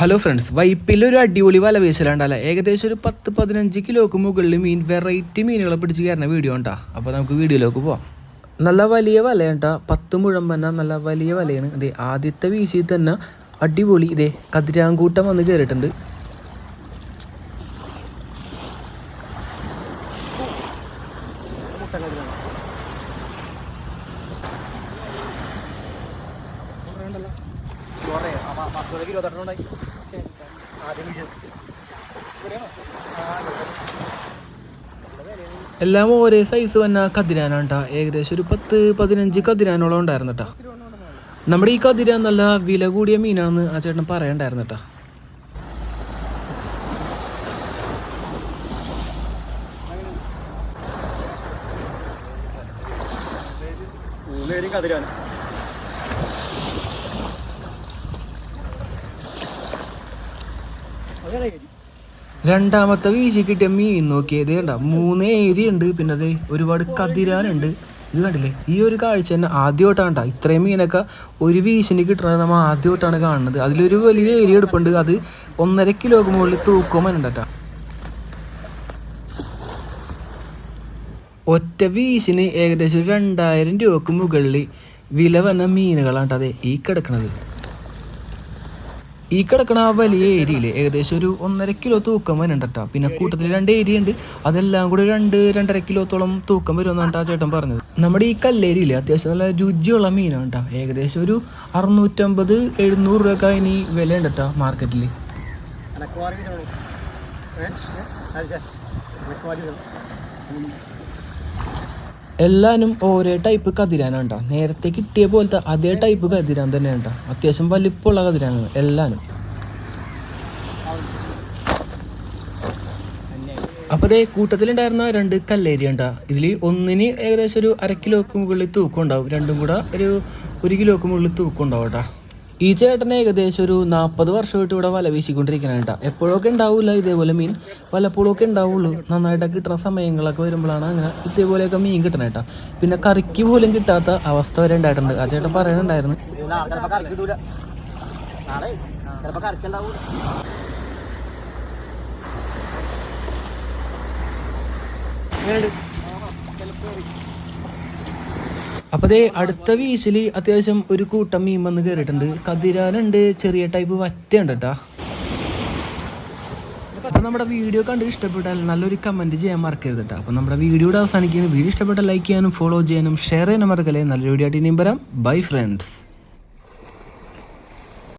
Hello friends വൈപ്പിൽ ഒരു അടിപൊളി വല വീശലാണ്ടല്ല ഏകദേശം ഒരു പത്ത് പതിനഞ്ച് കിലോക്ക് മുകളിൽ മീൻ വെറൈറ്റി മീനുകളെ പിടിച്ച് കയറുന്ന വീഡിയോ ഉണ്ടാ. അപ്പോൾ നമുക്ക് വീഡിയോയിലേക്ക് പോവാം. നല്ല വലിയ വലയുണ്ടാ. പത്ത് മുഴം തന്നെ നല്ല വലിയ വലയാണ്. അതെ ആദ്യത്തെ വീശിയിൽ തന്നെ അടിപൊളി ഇതേ കതിരാങ്കൂട്ടം വന്ന് കയറിയിട്ടുണ്ട്. എല്ലാം ഒരേ സൈസ് വന്ന കതിരാനാണ് കേട്ടോ ഏകദേശം ഒരു പത്ത് പതിനഞ്ച് കതിരാനോളം ഉണ്ടായിരുന്നു കേട്ടോ നമ്മുടെ ഈ കതിരാൻ നല്ല വില കൂടിയ മീനാണെന്ന് ആ ചേട്ടൻ പറയണ്ടായിരുന്നു കേട്ടോ കതിരാണ് രണ്ടാമത്തെ വീശി കിട്ടിയ മീൻ നോക്കിയത് കണ്ട? മൂന്ന് ഏരിയ ഉണ്ട്. പിന്നെ അതെ ഒരുപാട് കതിരാനുണ്ട് ഇത് കണ്ടില്ലേ? ഈ ഒരു കാഴ്ച തന്നെ ആദ്യമായിട്ടാണ് ഇത്രയും മീനൊക്കെ ഒരു വീശിന് കിട്ടുന്നത് നമ്മൾ ആദ്യമായിട്ടാണ് കാണുന്നത്. അതിലൊരു വലിയ ഏരിയ എടുപ്പുണ്ട്. അത് ഒന്നര കിലോക്ക് മുകളിൽ തൂക്കം വന്നിട്ടാ ഒറ്റ വീശിന് ഏകദേശം രണ്ടായിരം രൂപക്ക് മുകളിൽ വില വന്ന മീനുകളാണ് അതെ ഈ കിടക്കണത്. ഈ കിടക്കണ ആ വലിയ ഏരിയയിൽ ഏകദേശം ഒരു ഒന്നര കിലോ തൂക്കം വരുന്നുണ്ട് കേട്ടോ പിന്നെ കൂട്ടത്തിൽ രണ്ട് ഏരിയ ഉണ്ട്. അതെല്ലാം കൂടി രണ്ട് രണ്ടര കിലോത്തോളം തൂക്കം വരുമെന്നാണ് ആ ചേട്ടൻ പറഞ്ഞത്. നമ്മുടെ ഈ കല്ലേരിയിൽ അത്യാവശ്യം നല്ല രുചിയുള്ള മീനാണ് കേട്ടോ ഏകദേശം ഒരു അറുന്നൂറ്റമ്പത് എഴുന്നൂറ് രൂപ ഇനി വില ഉണ്ട് കേട്ടോ മാർക്കറ്റിൽ എല്ലാനും ഓരോ ടൈപ്പ് കതിരാനാണ് ട്ടോ. നേരത്തെ കിട്ടിയ പോലത്തെ അതേ ടൈപ്പ് കതിരാൻ തന്നെയാണ് ട്ടോ. അത്യാവശ്യം വലിപ്പമുള്ള കതിരാനാണ് എല്ലാനും അപ്പോൾ അതേ കൂട്ടത്തിലുണ്ടായിരുന്ന രണ്ട് കല്ലേരി ഉണ്ടാ ഇതിൽ ഒന്നിന് ഏകദേശം ഒരു അര കിലോക്ക് മുകളിൽ തൂക്കം ഉണ്ടാവും രണ്ടും കൂടെ ഒരു ഒരു കിലോക്ക് മുകളിൽ തൂക്കം ഉണ്ടാവും കേട്ടോ ഈ ചേട്ടനെ ഏകദേശം ഒരു നാൽപ്പത് വർഷമായിട്ട് ഇവിടെ വല വീശിക്കൊണ്ടിരിക്കണം കേട്ടോ. എപ്പോഴൊക്കെ ഉണ്ടാവില്ല ഇതേപോലെ മീൻ? വല്ലപ്പോഴൊക്കെ ഉണ്ടാവുള്ളൂ. നന്നായിട്ടൊക്കെ കിട്ടുന്ന സമയങ്ങളൊക്കെ വരുമ്പോഴാണ് അങ്ങനെ ഇതേപോലെയൊക്കെ മീൻ കിട്ടണം കേട്ടോ. പിന്നെ കറിക്ക് പോലും കിട്ടാത്ത അവസ്ഥ വരെ ഉണ്ടായിട്ടുണ്ട്. ആ ചേട്ടൻ പറയുന്നുണ്ടായിരുന്നു ചിലപ്പോ അപ്പോൾ ദേ അടുത്ത വീശിൽ അത്യാവശ്യം ഒരു കൂട്ടം മീൻ വന്ന് കയറിയിട്ടുണ്ട് കതിരാനുണ്ട് ചെറിയ ടൈപ്പ് വറ്റയുണ്ട് അപ്പൊ അപ്പോൾ നമ്മുടെ വീഡിയോ കണ്ട് ഇഷ്ടപ്പെട്ടാൽ നല്ലൊരു കമന്റ് ചെയ്യാൻ മറക്കരുത് കേട്ടോ അപ്പോൾ നമ്മുടെ വീഡിയോയുടെ അവസാനിക്കാനും വീഡിയോ ഇഷ്ടപ്പെട്ടാൽ ലൈക്ക് ചെയ്യാനും ഫോളോ ചെയ്യാനും ഷെയർ ചെയ്യാനും മറക്കല്ലേ. നല്ല വീഡിയോ ആയിട്ട് ഇനിയും വരാം. Bye friends